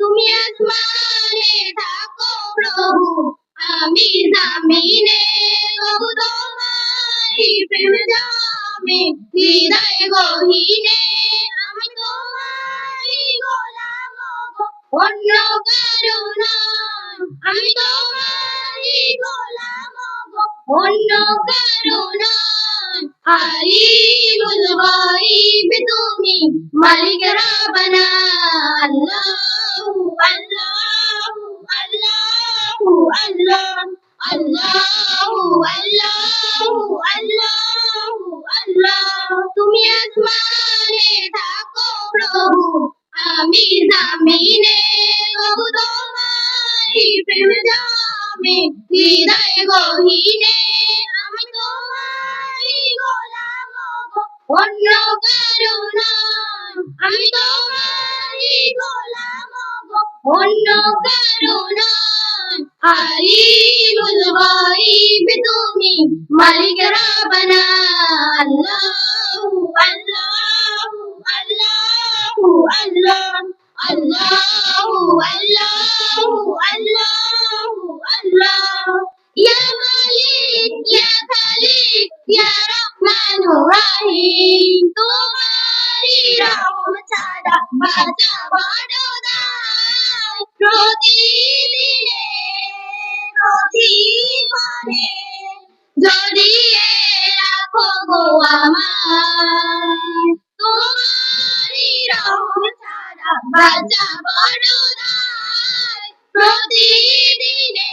তুমি আসমানে থাকো প্রভু, আমি জামিনে। প্রভু তোমারি প্রেম জামে, হৃদয় গহীনে। আমি তোমারি গোলাম অন্য কারও নয় আমি তোমারি গোলাম অন্য কারও নয় আলিমুল গায়ব তুমি মালিক রাব্বানা আল্লাহু। অন্য কারণ আলিমুল গায়ব তুমি মালিক রাব্বানা আল্লাহু প্রতিক্ষণে জড়িয়ে রাখো গো আমার তোমারি রহম ছাড়া বাঁচা বড় দায় প্রতিদিনে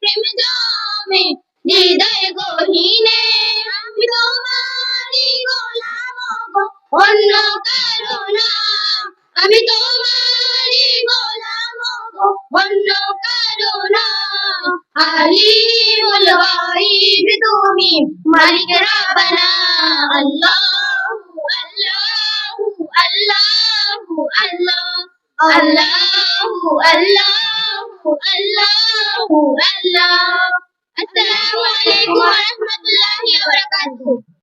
প্রেম জমে হৃদয় গহীনে, আমি তোমারি গোলাম অন্য কারও না। আমি তোমারি গোলাম অন্য কারও না। আলিমুল গায়ব তুমি, মালিক রাব্বানা। আল্লাহু আল্লাহু আল্লাহু, আল্লাহ, আল্লাহু আল্লাহু। Allahu Allah. Assalamu rahmatullahi wa barakatuh.